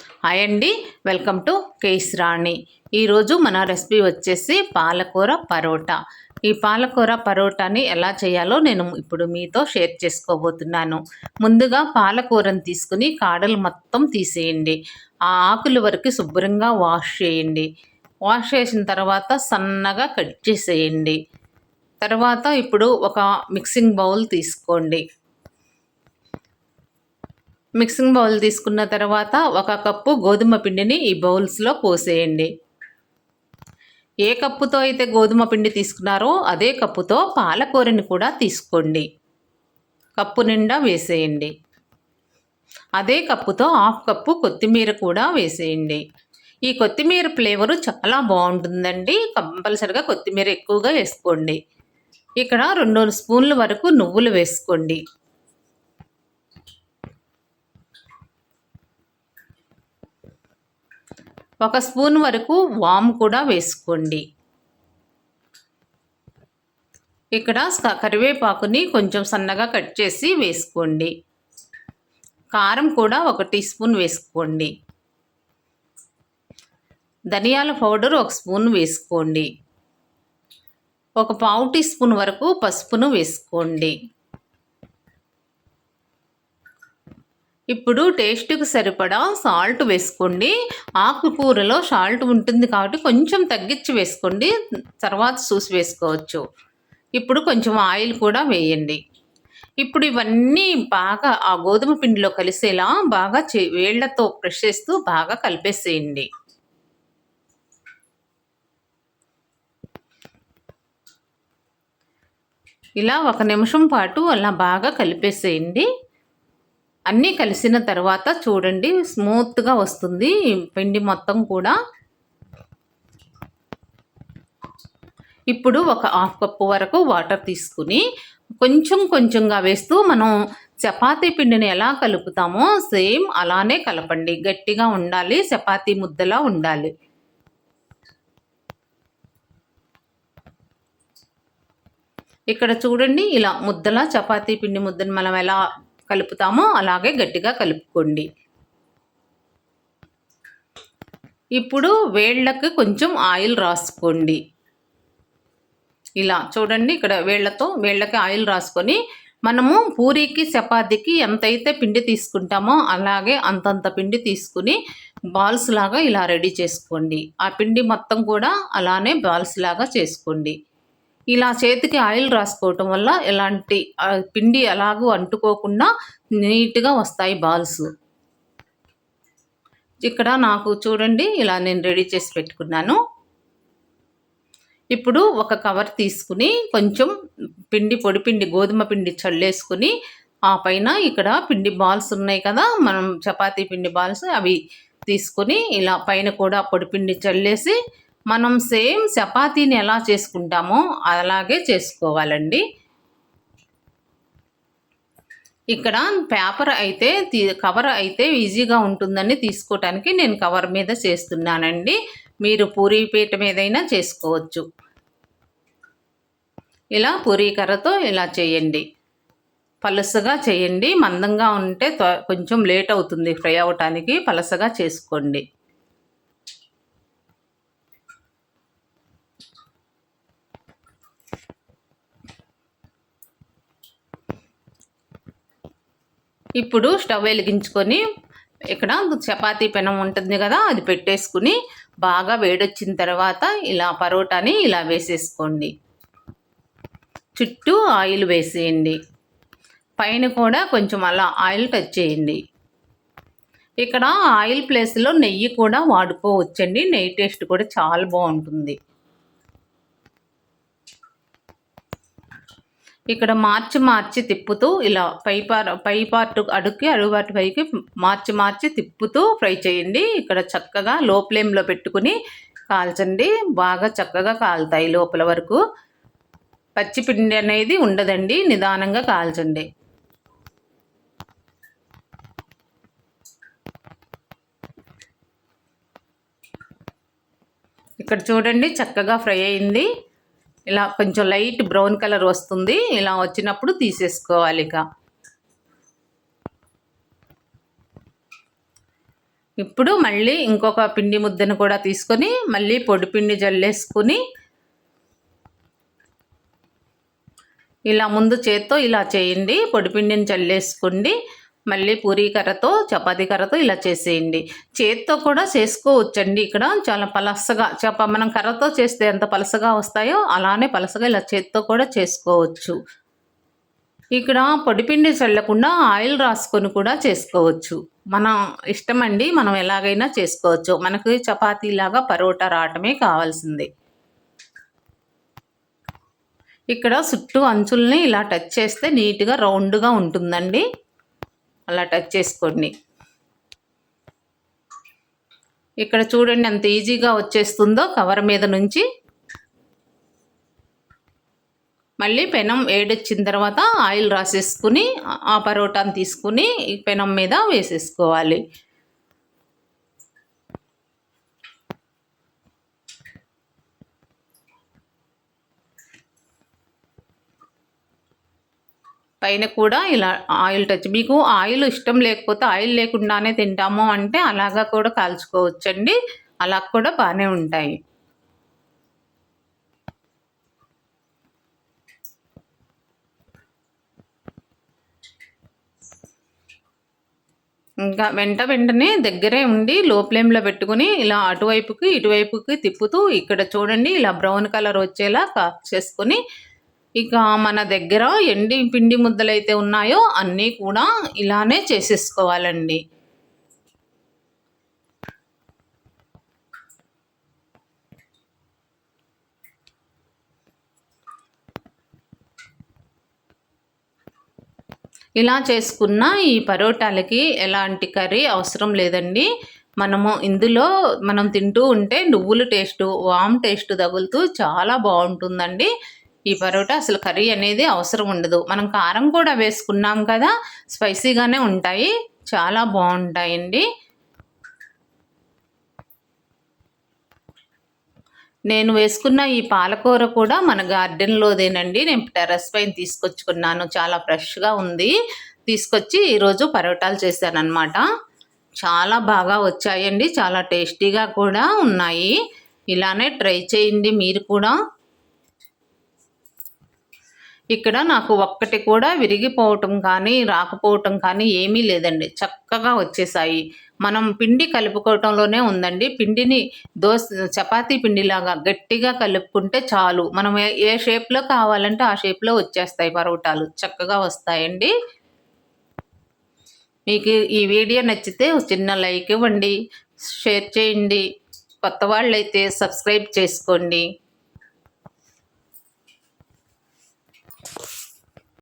Hi అండి welcome to case రాణి. ఈరోజు మన రెసిపీ వచ్చేసి పాలకూర పరోటా. ఈ పాలకూర పరోటాని ఎలా చేయాలో నేను ఇప్పుడు మీతో షేర్ చేసుకోబోతున్నాను. ముందుగా పాలకూరను తీసుకుని కాడలు మొత్తం తీసేయండి. ఆ ఆకుల వరకు శుభ్రంగా వాష్ చేయండి. వాష్ చేసిన తర్వాత సన్నగా కట్ చేసేయండి. తర్వాత ఇప్పుడు ఒక మిక్సింగ్ బౌల్ తీసుకోండి. మిక్సింగ్ బౌల్ తీసుకున్న తర్వాత ఒక కప్పు గోధుమ పిండిని ఈ బౌల్స్లో పోసేయండి. ఏ కప్పుతో అయితే గోధుమ పిండి తీసుకున్నారో అదే కప్పుతో పాలకూరని కూడా తీసుకోండి. కప్పు నిండా వేసేయండి. అదే కప్పుతో హాఫ్ కప్పు కొత్తిమీర కూడా వేసేయండి. ఈ కొత్తిమీర ఫ్లేవరు చాలా బాగుంటుందండి. కంపల్సరిగా కొత్తిమీర ఎక్కువగా వేసుకోండి. ఇక్కడ రెండు స్పూన్ల వరకు నువ్వులు వేసుకోండి. ఒక స్పూన్ వరకు వామ్ కూడా వేసుకోండి. ఇక్కడ కరివేపాకుని కొంచెం సన్నగా కట్ చేసి వేసుకోండి. కారం కూడా ఒక టీ స్పూన్ వేసుకోండి. ధనియాల పౌడర్ ఒక స్పూన్ వేసుకోండి. ఒక పావు టీ స్పూన్ వరకు పసుపును వేసుకోండి. ఇప్పుడు టేస్ట్కి సరిపడా సాల్ట్ వేసుకోండి. ఆకుకూరలో సాల్ట్ ఉంటుంది కాబట్టి కొంచెం తగ్గించి వేసుకోండి. తర్వాత చూసి వేసుకోవచ్చు. ఇప్పుడు కొంచెం ఆయిల్ కూడా వేయండి. ఇప్పుడు ఇవన్నీ బాగా ఆ గోధుమ పిండిలో కలిసేలా బాగా చే వేళ్ళతో ప్రెష్ చేస్తూ బాగా కలిపేసేయండి. ఇలా ఒక నిమిషం పాటు అలా బాగా కలిపేసేయండి. అన్నీ కలిసిన తర్వాత చూడండి స్మూత్గా వస్తుంది పిండి మొత్తం కూడా. ఇప్పుడు ఒక హాఫ్ కప్పు వరకు వాటర్ తీసుకుని కొంచెం కొంచెంగా వేస్తూ మనం చపాతీ పిండిని ఎలా కలుపుతామో సేమ్ అలానే కలపండి. గట్టిగా ఉండాలి చపాతీ ముద్దలా ఉండాలి. ఇక్కడ చూడండి ఇలా ముద్దలా చపాతీ పిండి ముద్దని మనం ఎలా కలుపుతామో అలాగే గట్టిగా కలుపుకోండి. ఇప్పుడు వేళ్ళకి కొంచెం ఆయిల్ రాసుకోండి. ఇలా చూడండి ఇక్కడ వేళ్ళతో వేళ్ళకి ఆయిల్ రాసుకొని మనము పూరీకి చపాతీకి ఎంతైతే పిండి తీసుకుంటామో అలాగే అంతంత పిండి తీసుకుని బాల్స్ లాగా ఇలా రెడీ చేసుకోండి. ఆ పిండి మొత్తం కూడా అలానే బాల్స్ లాగా చేసుకోండి. ఇలా చేతికి ఆయిల్ రాసుకోవటం వల్ల ఎలాంటి పిండి ఎలాగూ అంటుకోకుండా నీట్గా వస్తాయి బాల్స్. ఇక్కడ నాకు చూడండి ఇలా నేను రెడీ చేసి పెట్టుకున్నాను. ఇప్పుడు ఒక కవర్ తీసుకుని కొంచెం పిండి పొడి పిండి గోధుమ పిండి చల్లేసుకుని ఆ పైన ఇక్కడ పిండి బాల్స్ ఉన్నాయి కదా మనం చపాతీ పిండి బాల్స్ అవి తీసుకొని ఇలా పైన కూడా పొడిపిండి చల్లేసి మనం సేమ్ చపాతీని ఎలా చేసుకుంటామో అలాగే చేసుకోవాలండి. ఇక్కడ పేపర్ అయితే కవర్ అయితే ఈజీగా ఉంటుందని తీసుకోవటానికి నేను కవర్ మీద చేస్తున్నానండి. మీరు పూరీ పీట మీదైనా చేసుకోవచ్చు. ఇలా పూరీ కర్రతో ఇలా చేయండి. పలసగా చేయండి. మందంగా ఉంటే కొంచెం లేట్ అవుతుంది ఫ్రై అవ్వటానికి పలసగా చేసుకోండి. ఇప్పుడు స్టవ్ వెలిగించుకొని ఇక్కడ చపాతీ పెనం ఉంటుంది కదా అది పెట్టేసుకుని బాగా వేడొచ్చిన తర్వాత ఇలా పరోటాని ఇలా వేసేసుకోండి. చుట్టూ ఆయిల్ వేసేయండి. పైన కూడా కొంచెం అలా ఆయిల్ టచ్ చేయండి. ఇక్కడ ఆయిల్ ప్లేస్లో నెయ్యి కూడా వాడుకోవచ్చండి. నెయ్యి టేస్ట్ కూడా చాలా బాగుంటుంది. ఇక్కడ మార్చి మార్చి తిప్పుతూ ఇలా పై పార్ పై పార్ట్ అడుక్కి అడుగుబాటు పైకి మార్చి మార్చి తిప్పుతూ ఫ్రై చేయండి. ఇక్కడ చక్కగా లో ఫ్లేమ్లో పెట్టుకుని కాల్చండి. బాగా చక్కగా కాలుతాయి లోపల వరకు. పచ్చిపిండి అనేది ఉండదండి. నిదానంగా కాల్చండి. ఇక్కడ చూడండి చక్కగా ఫ్రై అయింది. ఇలా కొంచెం లైట్ బ్రౌన్ కలర్ వస్తుంది. ఇలా వచ్చినప్పుడు తీసేసుకోవాలి ఇక ఇప్పుడు మళ్ళీ ఇంకొక పిండి ముద్దను కూడా తీసుకొని మళ్ళీ పొడి పిండి జల్లేసుకుని ఇలా ముందు చేత్తో ఇలా చేయండి. పొడిపిండిని చల్లేసుకోండి మళ్ళీ పూరీ కర్రతో చపాతీ కర్రతో ఇలా చేసేయండి. చేత్తో కూడా చేసుకోవచ్చండి ఇక్కడ. చాలా పలసగా చప మనం కర్రతో చేస్తే ఎంత పలసగా వస్తాయో అలానే పలసగా ఇలా చేత్తో కూడా చేసుకోవచ్చు. ఇక్కడ పొడిపిండి చల్లకుండా ఆయిల్ రాసుకొని కూడా చేసుకోవచ్చు. మన ఇష్టం అండి మనం ఎలాగైనా చేసుకోవచ్చు. మనకి చపాతీలాగా పరోటా రావటమే కావాల్సింది. ఇక్కడ చుట్టూ అంచుల్ని ఇలా టచ్ చేస్తే నీట్గా రౌండ్గా ఉంటుందండి. అలా టచ్ చేసుకోండి. ఇక్కడ చూడండి ఎంత ఈజీగా వచ్చేస్తుందో కవర్ మీద నుంచి. మళ్ళీ పెనం వేడొచ్చిన తర్వాత ఆయిల్ రాసేసుకుని ఆ పరోటాను తీసుకుని పెనం మీద వేసేసుకోవాలి. పైన కూడా ఇలా ఆయిల్ టచ్ మీకు ఆయిల్ ఇష్టం లేకపోతే ఆయిల్ లేకుండానే తింటాము అంటే అలాగా కూడా కాల్చుకోవచ్చండి. అలా కూడా బాగానే ఉంటాయి. ఇంకా వెంట వెంటనే దగ్గరే ఉండి లో ఫ్లేమ్లో పెట్టుకుని ఇలా అటువైపుకి ఇటువైపుకి తిప్పుతూ ఇక్కడ చూడండి ఇలా బ్రౌన్ కలర్ వచ్చేలా కాక్ చేసుకొని ఇక మన దగ్గర ఎండి పిండి ముద్దలు అయితే ఉన్నాయో అన్నీ కూడా ఇలానే చేసేసుకోవాలండి. ఇలా చేసుకున్న ఈ పరోటాలకి ఎలాంటి కర్రీ అవసరం లేదండి. మనము ఇందులో మనం తింటూ ఉంటే నువ్వుల టేస్టు వామ్ టేస్ట్ తగులుతూ చాలా బాగుంటుందండి. ఈ పరోటా అసలు కర్రీ అనేది అవసరం ఉండదు. మనం కారం కూడా వేసుకున్నాం కదా స్పైసీగానే ఉంటాయి. చాలా బాగుంటాయండి. నేను వేసుకున్న ఈ పాలకూర కూడా మన గార్డెన్లోదేనండి. నేను టెర్రస్ పైన తీసుకొచ్చుకున్నాను. చాలా ఫ్రెష్గా ఉంది. తీసుకొచ్చి ఈరోజు పరోటాలు చేశానమాట చాలా బాగా వచ్చాయండి. చాలా టేస్టీగా కూడా ఉన్నాయి. ఇలానే ట్రై చేయండి మీరు కూడా. ఇక్కడ నాకు ఒక్కటి కూడా విరిగిపోవటం కానీ రాకపోవటం కానీ ఏమీ లేదండి. చక్కగా వచ్చేసాయి. మనం పిండి కలుపుకోవటంలోనే ఉందండి. పిండిని దోశ చపాతీ పిండిలాగా గట్టిగా కలుపుకుంటే చాలు. మనం ఏ షేప్లో కావాలంటే ఆ షేప్లో వచ్చేస్తాయి పరోటాలు. చక్కగా వస్తాయండి. మీకు ఈ వీడియో నచ్చితే చిన్న లైక్ ఇవ్వండి. షేర్ చేయండి. కొత్త వాళ్ళైతే సబ్స్క్రైబ్ చేసుకోండి.